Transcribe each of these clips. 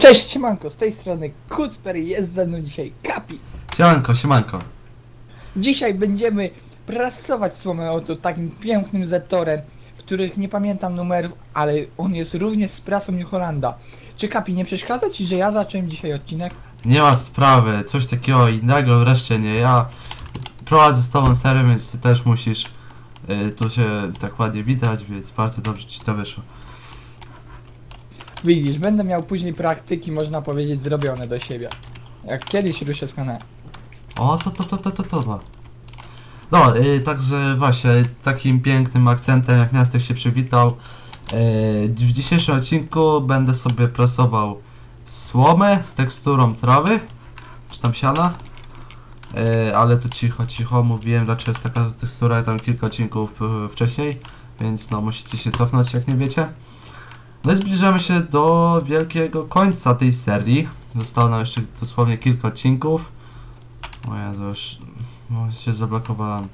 Cześć, siemanko, z tej strony Kucper jest ze mną dzisiaj Kapi. Siemanko, siemanko. Dzisiaj będziemy prasować słomę oto takim pięknym zetorem, których nie pamiętam numerów, ale on jest również z prasą New Hollanda. Czy Kapi, nie przeszkadza Ci, że ja zacząłem dzisiaj odcinek? Nie ma sprawy, coś takiego innego wreszcie nie ja. Prowadzę z tobą serię, więc ty też musisz. y, tu się tak ładnie widać, więc bardzo dobrze ci to wyszło. Widzisz, będę miał później praktyki, można powiedzieć, zrobione do siebie. Jak kiedyś ruszę z kanałem. O, to, to, to, to, to, to. to. No, y, także właśnie takim pięknym akcentem, jak Miastek się przywitał. y, w dzisiejszym odcinku będę sobie prasował słomę z teksturą trawy, czy tam siana. Y, ale to cicho, cicho mówiłem, dlaczego jest taka tekstura, tam kilka odcinków y, wcześniej, więc no musicie się cofnąć, jak nie wiecie. No i zbliżamy się do wielkiego końca tej serii. Zostało nam jeszcze dosłownie kilka odcinków. O Jezu, już no, się zablokowałem.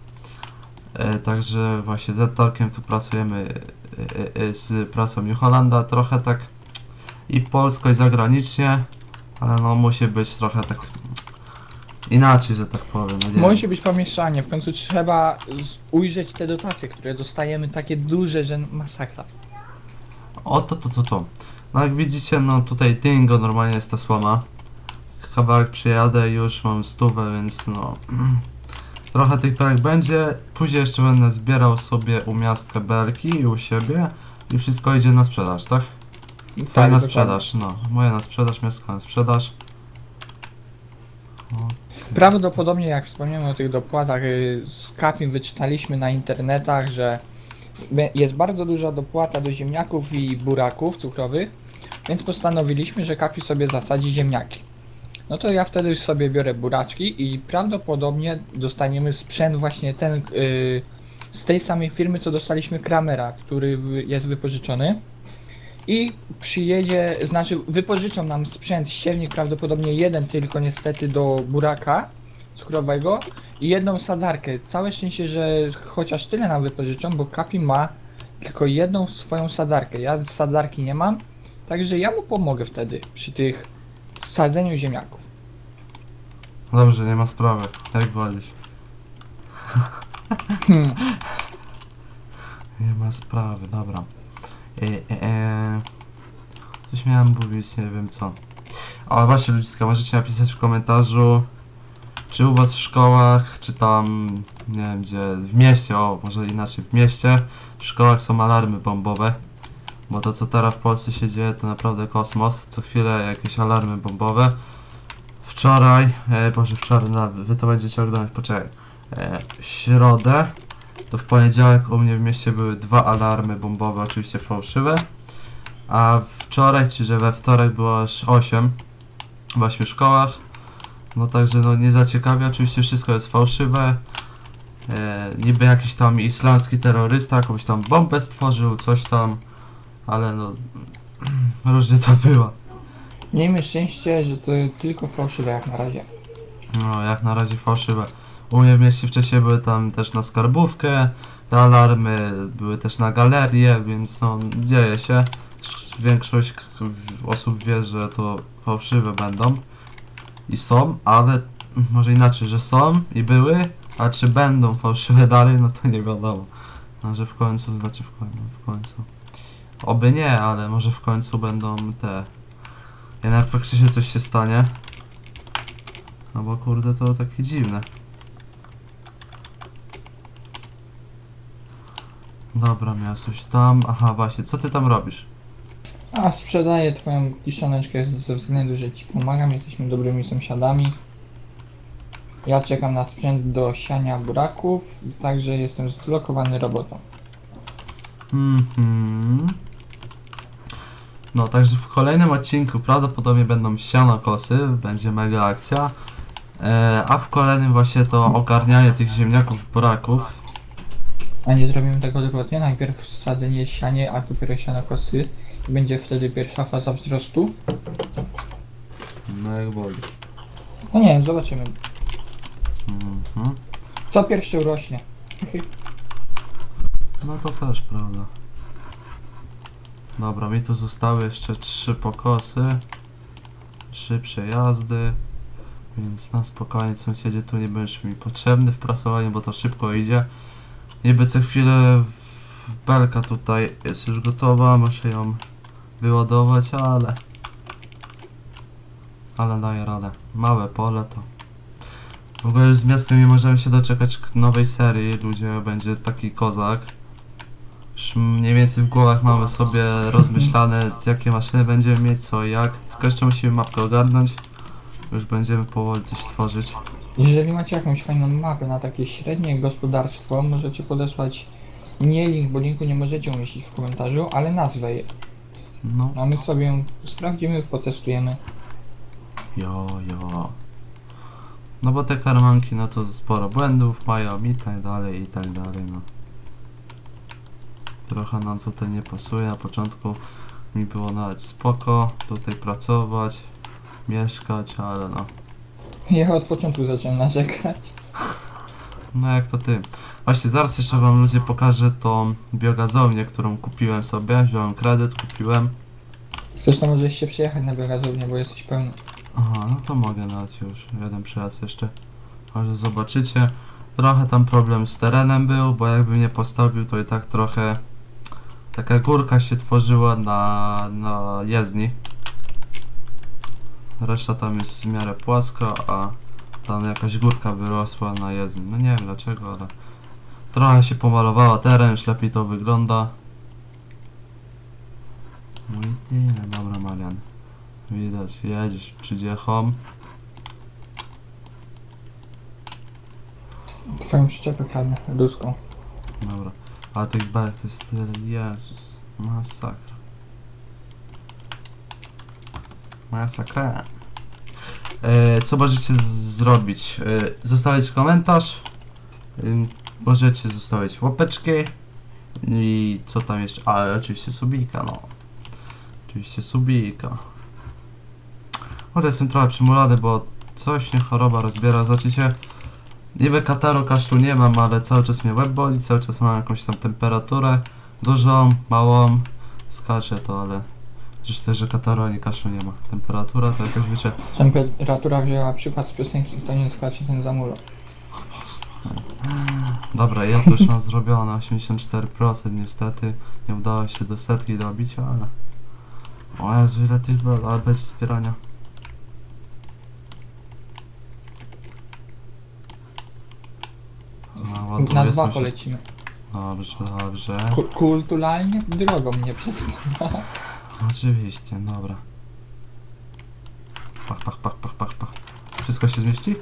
E, także właśnie z Torkiem tu pracujemy e, e, z prasą New trochę tak i polsko i zagranicznie, ale no musi być trochę tak inaczej, że tak powiem. No, wiem. Musi być pomieszanie, w końcu trzeba ujrzeć te dotacje, które dostajemy takie duże, że masakra. O to, to, to, to. No jak widzicie, no tutaj Dingo normalnie jest ta słoma. Kawałek przyjadę i już mam stówę, więc no... Trochę tych belek będzie. Później jeszcze będę zbierał sobie u miastka belki i u siebie. I wszystko idzie na sprzedaż, tak? Twoje na dokładnie. sprzedaż, no. Moje na sprzedaż, miastka na sprzedaż. O, Prawdopodobnie jak wspomniałem o tych dopłatach y, z Kapim wyczytaliśmy na internetach, że jest bardzo duża dopłata do ziemniaków i buraków cukrowych, więc postanowiliśmy, że Kapi sobie zasadzi ziemniaki. No to ja wtedy sobie biorę buraczki i prawdopodobnie dostaniemy sprzęt właśnie ten y, z tej samej firmy, co dostaliśmy Kramera, który jest wypożyczony. I przyjedzie, znaczy wypożyczą nam sprzęt, siewnik prawdopodobnie jeden tylko niestety do buraka cukrowego i jedną sadzarkę. Całe szczęście, że chociaż tyle nam wypożyczą, bo Kapi ma tylko jedną swoją sadzarkę. Ja sadzarki nie mam, także ja mu pomogę wtedy przy tych sadzeniu ziemniaków. Dobrze, nie ma sprawy. Jak wolisz. Hmm. Nie ma sprawy, dobra. E, e, e. Coś miałem mówić, nie wiem co. Ale właśnie ludziska, możecie napisać w komentarzu, czy u was w szkołach, czy tam, nie wiem gdzie, w mieście, o, może inaczej, w mieście, w szkołach są alarmy bombowe. Bo to co teraz w Polsce się dzieje to naprawdę kosmos. Co chwilę jakieś alarmy bombowe. Wczoraj, e, boże wczoraj, no, wy to będziecie oglądać, poczekaj. E, w środę, to w poniedziałek u mnie w mieście były dwa alarmy bombowe, oczywiście fałszywe. A wczoraj, czyli że we wtorek było aż 8 w 8 szkołach. No także no nie zaciekawia, oczywiście wszystko jest fałszywe. E, niby jakiś tam islamski terrorysta jakąś tam bombę stworzył, coś tam, ale no różnie to było. Miejmy szczęście, że to tylko fałszywe jak na razie. No, jak na razie fałszywe. U mnie w mieście wcześniej były tam też na skarbówkę, te alarmy były też na galerię, więc no, dzieje się. Większość osób wie, że to fałszywe będą i są, ale może inaczej, że są i były, a czy będą fałszywe dalej, no to nie wiadomo. No, że w końcu, znaczy w końcu, w końcu. Oby nie, ale może w końcu będą te... Jednak faktycznie coś się stanie. No bo kurde to takie dziwne. Dobra, coś tam. Aha, właśnie, co ty tam robisz? A sprzedaję twoją kiszoneczkę ze względu, że ci pomagam, jesteśmy dobrymi sąsiadami. Ja czekam na sprzęt do siania buraków, także jestem zblokowany robotą. Mhm. No, także w kolejnym odcinku prawdopodobnie będą sianokosy, będzie mega akcja. E, a w kolejnym właśnie to ogarnianie tych ziemniaków, buraków. A nie zrobimy tego odwrotnie, najpierw sadzenie sianie, a dopiero sianokosy. Będzie wtedy pierwsza faza wzrostu. No jak woli. No nie wiem, zobaczymy. Mhm. Co pierwsze urośnie? No to też prawda. Dobra, mi tu zostały jeszcze trzy pokosy. szybsze jazdy. Więc na spokojnie sąsiedzie tu nie będziesz mi potrzebny w prasowaniu, bo to szybko idzie. Niby co chwilę belka tutaj jest już gotowa, muszę ją wyładować, ale... Ale daję radę. Małe pole to... W ogóle już z miastem nie możemy się doczekać nowej serii, ludzie, będzie taki kozak. Już mniej więcej w głowach mamy sobie rozmyślane, jakie maszyny będziemy mieć, co i jak. Tylko jeszcze musimy mapkę ogarnąć. Już będziemy powoli coś tworzyć. Jeżeli macie jakąś fajną mapę na takie średnie gospodarstwo, możecie podesłać nie link, bo linku nie możecie umieścić w komentarzu, ale nazwę. No, A my sobie ją sprawdzimy, potestujemy. jo, jo. No bo te karmanki, no to sporo błędów mają i tak dalej, i tak dalej, no. Trochę nam tutaj nie pasuje, na początku mi było nawet spoko tutaj pracować, mieszkać, ale no. Ja od początku zacząłem narzekać. No jak to ty. Właśnie zaraz jeszcze wam ludzie pokażę tą biogazownię, którą kupiłem sobie. Wziąłem kredyt, kupiłem. Zresztą możesz się przyjechać na biogazownię, bo jesteś pełny. Aha, no to mogę dać już jeden przejazd jeszcze. Może zobaczycie. Trochę tam problem z terenem był, bo jakbym nie postawił, to i tak trochę taka górka się tworzyła na, na jezdni. Reszta tam jest w miarę płaska, a tam jakaś górka wyrosła na jezdni. No nie wiem dlaczego, ale trochę się pomalowała teren, już lepiej to wygląda. No i tyle, dobra Marian. Widać, jedziesz przydziechą. Twoją przyczepę kradnę, ruską. Dobra. A tych belek to jest tyle. Jezus. Masakra. Masakra. E, co możecie zrobić? E, zostawić komentarz. Ym, możecie zostawić łapeczki. I co tam jeszcze? A, oczywiście subika, no. Oczywiście subika. Może jestem trochę przymulony, bo coś mnie choroba rozbiera. Zobaczycie, Niby kataru kaszlu nie mam, ale cały czas mnie łeb boli, cały czas mam jakąś tam temperaturę. Dużą, małą. Skacze to, ale... Przecież też, że kataru ani kaszlu nie ma. Temperatura to jakoś wiecie... Temperatura wzięła przykład z piosenki, kto nie skacze, ten zamula. Dobra, ja to już mam zrobione, 84% niestety. Nie udało się do setki dobić, ale... O Jezu, ile tych bel, ale bez wspierania. No, Na dwa polecimy. Dobrze, dobrze. Ku kulturalnie drogą mnie przesunęła. Oczywiście, dobra. Pach, pach, pach, pach, pach, pach. Wszystko się zmieści?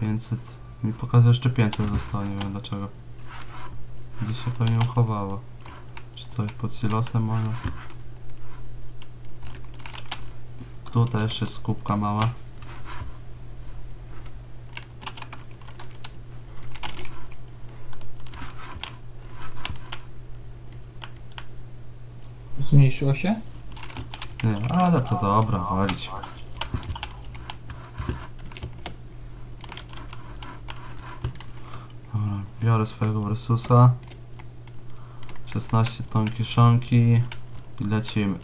500. Mi pokazuje jeszcze 500 zostało, nie wiem dlaczego. Gdzieś się pewnie uchowało. Czy coś pod silosem może? Tutaj jeszcze jest kubka mała. Zmniejszyło się? Nie, ale to dobra, walić. Dobra, biorę swojego Versusa. 16 ton kiszonki i lecimy.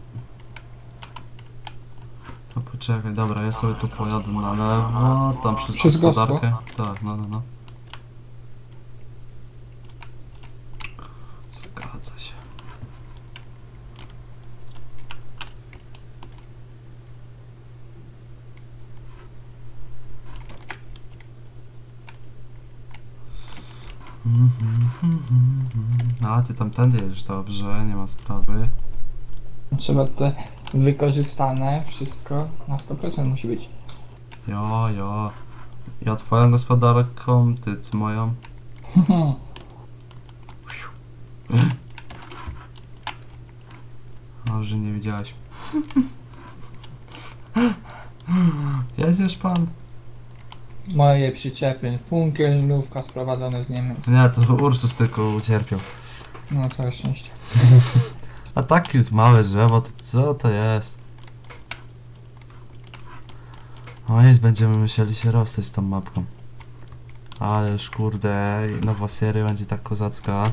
No poczekaj, dobra, ja sobie tu pojadę na lewo, tam przez Przez gospodarkę. Tak, no, no, no. Zgadza się. A ty tamtędy jedziesz, dobrze, nie ma sprawy. Trzeba te wykorzystane wszystko na 100% musi być. Jo, jo. Ja twoją gospodarką, ty, ty moją. Może nie widziałeś. Jedziesz pan? Moje przyczepy, funkielnówka sprowadzone z Niemiec. Nie, to Ursus tylko ucierpiał. No całe szczęście. A takie małe drzewo, to co to jest? O jest, będziemy musieli się rozstać z tą mapką. Ale już kurde, nowa seria będzie tak kozacka.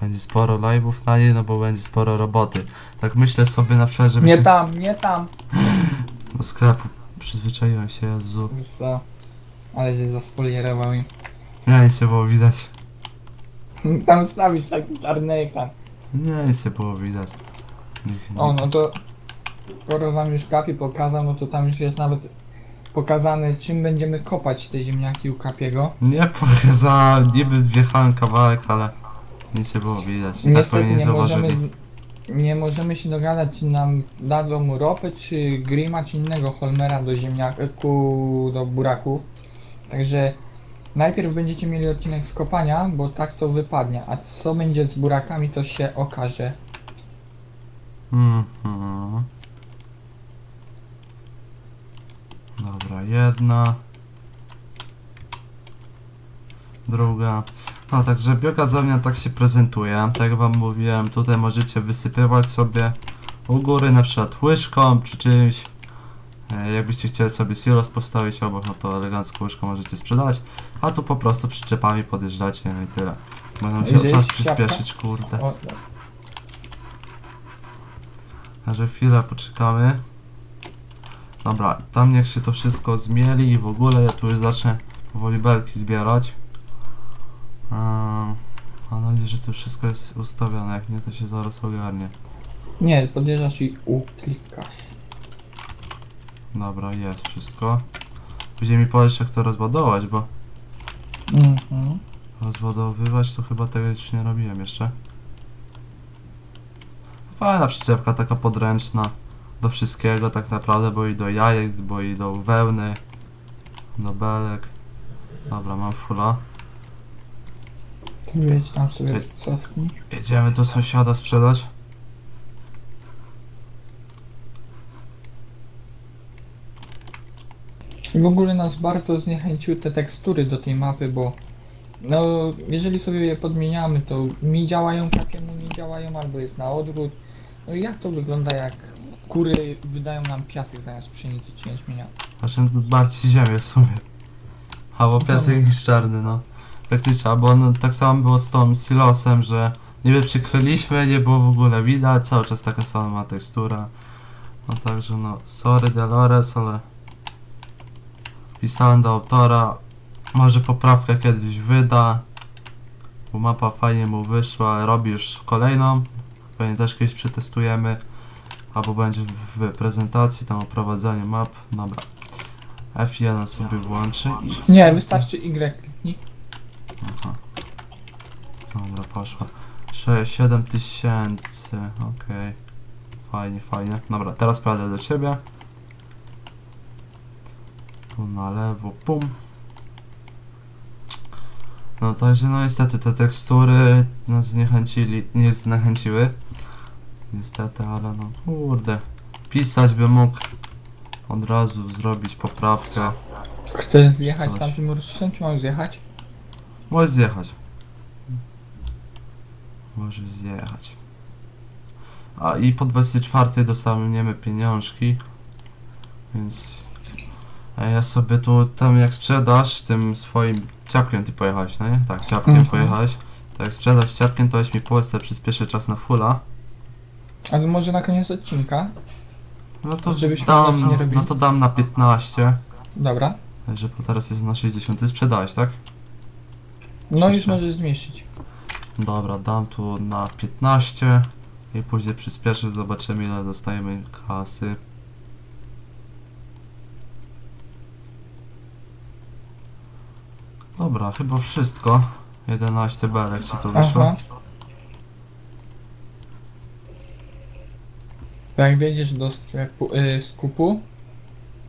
Będzie sporo live'ów na niej, no bo będzie sporo roboty. Tak myślę sobie na przykład, żeby Nie się tam, nie tam. do sklepu przyzwyczaiłem się, Jezu. Co? Ale się zaspolierował im. Nie, nic nie było widać. Tam stawisz taki czarny ekran. Nie, nic nie było widać. Niech, O, no to skoro wam już kapi pokazał, no to tam już jest nawet pokazane czym będziemy kopać te ziemniaki u kapiego. Nie pokazałem, niby wjechałem kawałek, ale nic nie było widać. I tak Niestety pewnie nie nie możemy, zauważyli. z- nie możemy się dogadać, czy nam dadzą ropę, czy grima, czy innego holmera do ziemniaku, do buraku. Także najpierw będziecie mieli odcinek z kopania, bo tak to wypadnie, a co będzie z burakami to się okaże. Mhm. Dobra, jedna. Druga. No także biogazownia tak się prezentuje. Tak jak wam mówiłem, tutaj możecie wysypywać sobie u góry na przykład łyżką czy czymś. E, Jakbyście chcieli sobie silos postawić obok, no to elegancko łyżką możecie sprzedać. A tu po prostu przyczepami podjeżdżacie, no i tyle. Będą się Ile czas jest siatka? przyspieszyć, kurde. O, Także chwilę poczekamy. Dobra, tam niech się to wszystko zmieli i w ogóle ja tu już zacznę powoli belki zbierać. Eee, Mam nadzieję, że to wszystko jest ustawione, jak nie to się zaraz ogarnie. nie, podjeżdżasz i uklikasz. Dobra, jest wszystko. Później mi powiesz jak to rozładować, bo Mhm. rozładowywać to chyba tego już nie robiłem jeszcze. Fajna przyczepka, taka podręczna do wszystkiego tak naprawdę, bo i do jajek, bo i do wełny, do belek. Dobra, mam fula. Wiecie, tam sobie cofnij. Jedziemy do sąsiada sprzedać. I w ogóle nas bardzo zniechęciły te tekstury do tej mapy, bo no jeżeli sobie je podmieniamy, to mi działają, takiemu nie działają, albo jest na odwrót. No i jak to wygląda, jak kury wydają nam piasek zamiast pszenicy czy jęczmienia? Znaczy no, bardziej ziemię w sumie. Albo piasek niż czarny, no. Faktycznie, albo no, tak samo było z tą silosem, że niby przykryliśmy, nie było w ogóle widać, cały czas taka sama tekstura. No także no, sorry Delores, ale pisałem do autora, może poprawkę kiedyś wyda, bo mapa fajnie mu wyszła, robi już kolejną, pewnie też kiedyś przetestujemy, albo będzie w, prezentacji, tam o prowadzeniu map, dobra. F1 sobie włączy i... Nie, wystarczy Y kliknij. Aha. Dobra, poszła. 6, 7 tysięcy, okej. Fajnie, fajnie. Dobra, teraz pojadę do ciebie. Tu na lewo, pum. No także no niestety te tekstury nas zniechęcili, nie zniechęciły. Niestety, ale no kurde. Pisać by mógł od razu zrobić poprawkę. Chcesz zjechać Coś. tamtym rusem, czy mam zjechać? Możesz zjechać. Możesz zjechać. A i po 24 dostaniemy pieniążki. Więc a ja sobie tu tam jak sprzedasz tym swoim ciapkiem ty pojechałeś, no nie? Tak, ciapkiem Mhm. pojechałeś. To jak sprzedasz ciapkiem, to weź mi powiedz, to przyspieszy czas na fulla. Ale może na koniec odcinka? No to Żebyśmy dam, nie robili. no to dam na 15. Dobra. Także bo teraz jest na 60. Ty sprzedałeś, tak? No już możesz zmieścić. Dobra, dam tu na 15 i później przyspieszę, zobaczymy ile dostajemy kasy. Dobra, chyba wszystko. 11 belek ci tu wyszło. Aha. Jak wejdziesz do sklepu, y, skupu,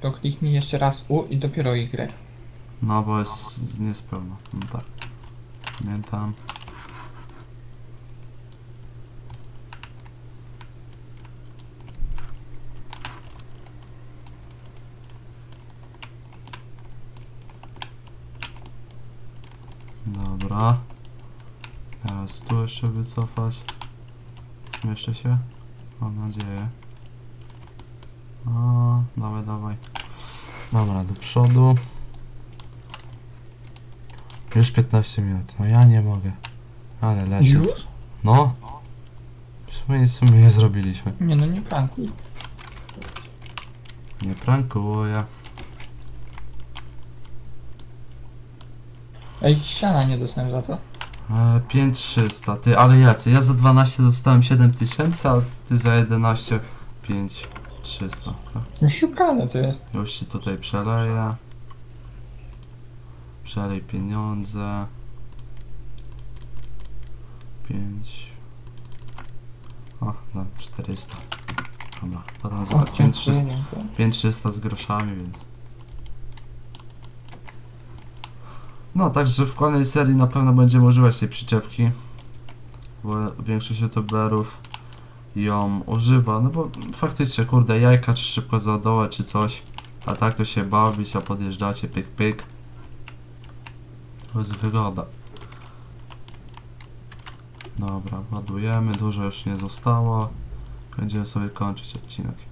to kliknij jeszcze raz U i dopiero Y. No bo jest niespełna. No tak. Pamiętam. Dobra. Teraz tu jeszcze wycofać. Zmieszczę się? Mam nadzieję. A, dawaj, dawaj. Dobra, do przodu. Już 15 minut. No ja nie mogę. Ale leci. Już? No. W sumie nic w sumie nie zrobiliśmy. Nie no, nie prankuj. Nie prankuję. Ej, ściana nie dostałem za to. E, 5300, ty, ale jacy? Ja za 12 dostałem 7000, a ty za 11 5300. tak? No siukane to jest. Już się tutaj przeleję. Przelej pieniądze. 5. O, no, 400. Dobra, potem za 5300. dziękuję, dziękuję. 5300 z groszami, więc. No, także w kolejnej serii na pewno będziemy używać tej przyczepki. Bo większość youtuberów ją używa. No bo faktycznie, kurde, jajka czy szybko zadołać czy coś. A tak to się bawić, a podjeżdżacie pyk pyk. To jest wygoda. Dobra, ładujemy, dużo już nie zostało. Będziemy sobie kończyć odcinek.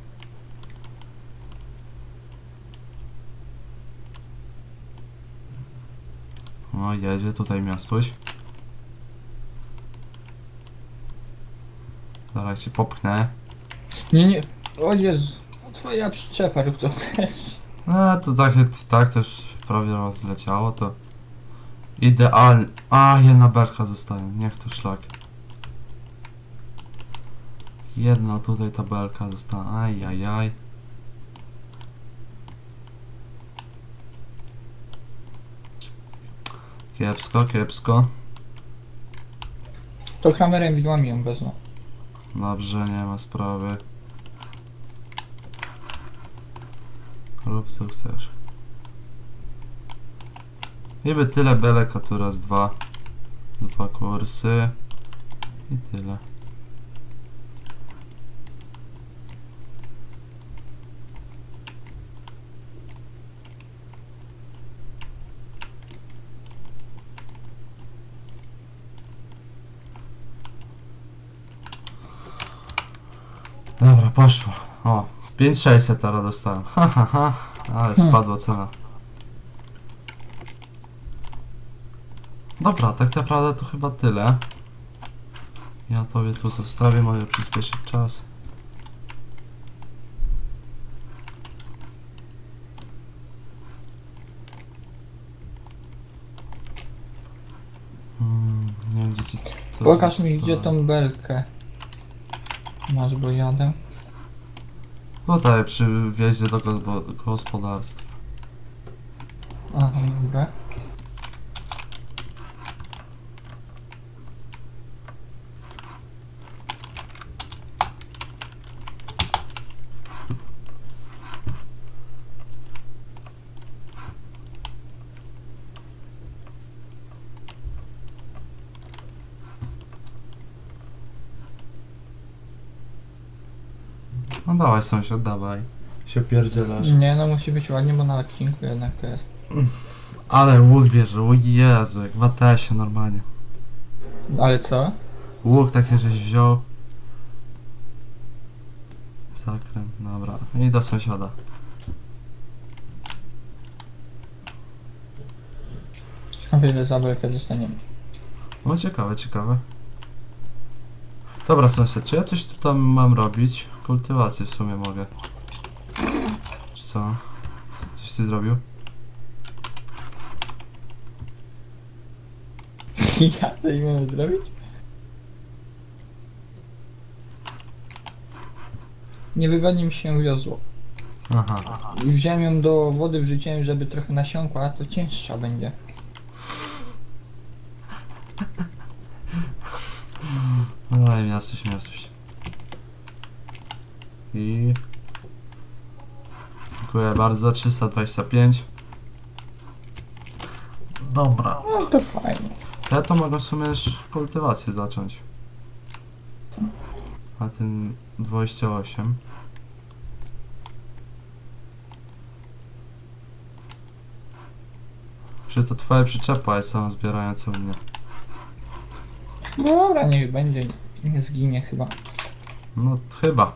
O, jedzie tutaj miastuś. Zaraz cię popchnę. Nie, nie. O Jezu. No Twoja przyczepa rób to też. No to tak, tak też prawie rozleciało, to idealnie. A, jedna berka zostaje, niech to szlak. Jedna tutaj ta belka została, ajajaj. Kiepsko, kiepsko. To kamerę widłami ją wezmę. Dobrze, nie ma sprawy. Rób co chcesz. Niby tyle belek, a tu raz dwa. Dwa kursy. I tyle. Dobra, poszło. O, 5600 teraz dostałem. Ha, ha, ha. Ale Hmm. spadła cena. Dobra, tak naprawdę to chyba tyle. Ja tobie tu zostawię, mogę przyspieszyć czas. Hmm, nie wiem gdzie ci to Pokaż mi gdzie zostawię. tą belkę. Masz, bo jadę. Tutaj przy wjeździe do go- gospodarstwa. Aha, dobra. No dawaj sąsiad, dawaj. Się pierdzielasz. Nie no, musi być ładnie, bo na odcinku jednak to jest. Ale łuk bierze, o Jezu, jak w ATS-ie normalnie. Ale co? Łuk taki żeś wziął. Zakręt, dobra. I do sąsiada. A wiele za belkę dostaniemy. No ciekawe, ciekawe. Dobra sąsiad, czy ja coś tu tam mam robić? Kultywację w sumie mogę. Czy co? Coś ty zrobił? ja to i mam zrobić? Niewygodnie mi się wiozło. Aha. I Wziąłem ją do wody, wrzuciłem, żeby trochę nasiąkła, a to cięższa będzie. Miastość, miastość. I... Dziękuję bardzo, 325. Dobra. No to fajnie. Ja to mogę w sumie już kultywację zacząć. A ten 28. Czy to twoja przyczepa jest sama zbierająca u mnie? No dobra, niech będzie. Nie zginie chyba. No chyba.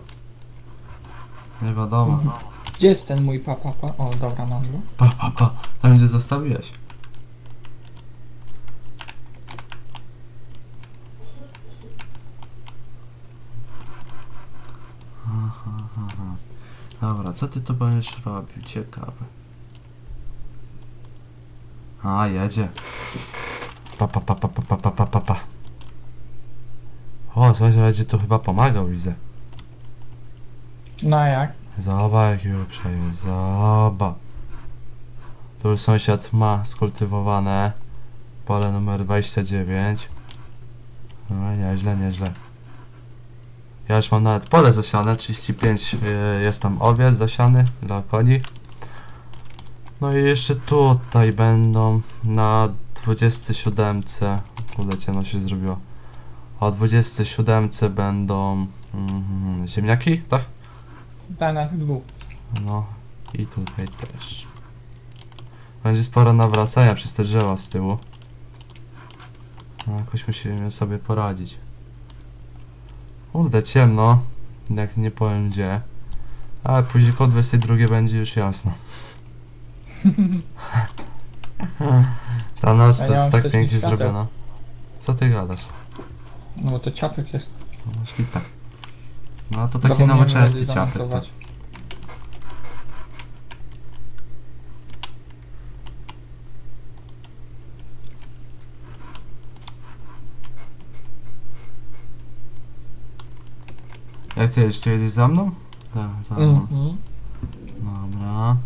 Nie wiadomo. Mhm. Gdzie jest ten mój papa? Pa, pa? O, dobra, mam go. Pa, pa, pa. Tam gdzie zostawiłeś. Aha, aha. Dobra, co ty to będziesz robił? Ciekawe. A, jedzie. Pa, pa, pa, pa, pa, pa, pa, pa, pa sąsiad będzie tu chyba pomagał, widzę. No jak? Zobacz, jaki uprzejmy, zobacz. Tu już sąsiad ma skultywowane pole numer 29. No nieźle, nieźle. Ja już mam nawet pole zasiane, 35 y, jest tam owiec zasiany dla koni. No i jeszcze tutaj będą na 27. Kurde, ciemno się zrobiło. O 27 będą mm, ziemniaki, tak? Tak, na tych dwóch. No i tutaj też. Będzie sporo nawracania przez te drzewa z tyłu. No jakoś musimy sobie poradzić. Kurde, ciemno. Jak nie powiem gdzie. Ale później koło 22 będzie już jasno. Ta noc to jest tak pięknie świateł. zrobiona. Co ty gadasz? No bo to ciapek jest. No ślipę. No to taki Zapomniałem nowoczesny ciapek. To. zamontować. Jak ty jeszcze jedziesz za mną? Tak, za mną. Mhm. Dobra.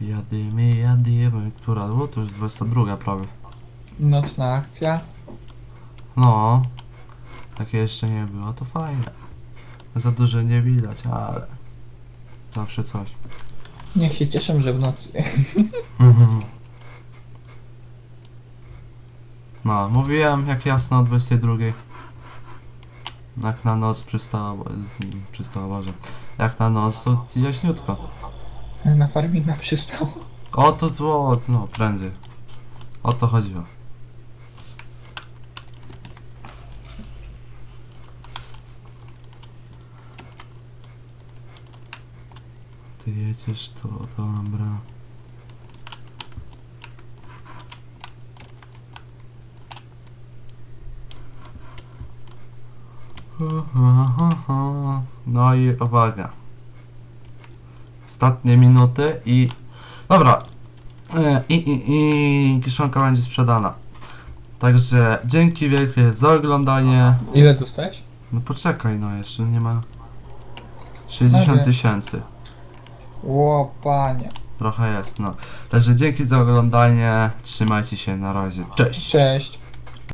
Jadymy, jadymy. Która? O, to już 22 prawie. Nocna akcja. No. Takie jeszcze nie było, to fajne. Za dużo nie widać, ale... Zawsze coś. Niech się cieszą, że w nocy. No, mówiłem jak jasno o 22. Jak na noc przystała, przystała Boże. Jak na noc to jaśniutko. Na farminga przystał. O to tu, o, no prędzej. O to chodziło. Ty jedziesz to, dobra. No i uwaga. Ostatnie minuty i... Dobra, E, I, i, i kiszonka będzie sprzedana. Także dzięki wielkie za oglądanie. Ile dostałeś? No poczekaj, no jeszcze nie ma. 60 Okej. tysięcy. Ło, panie. Trochę jest, no. Także dzięki za oglądanie. Trzymajcie się, na razie. Cześć. Cześć.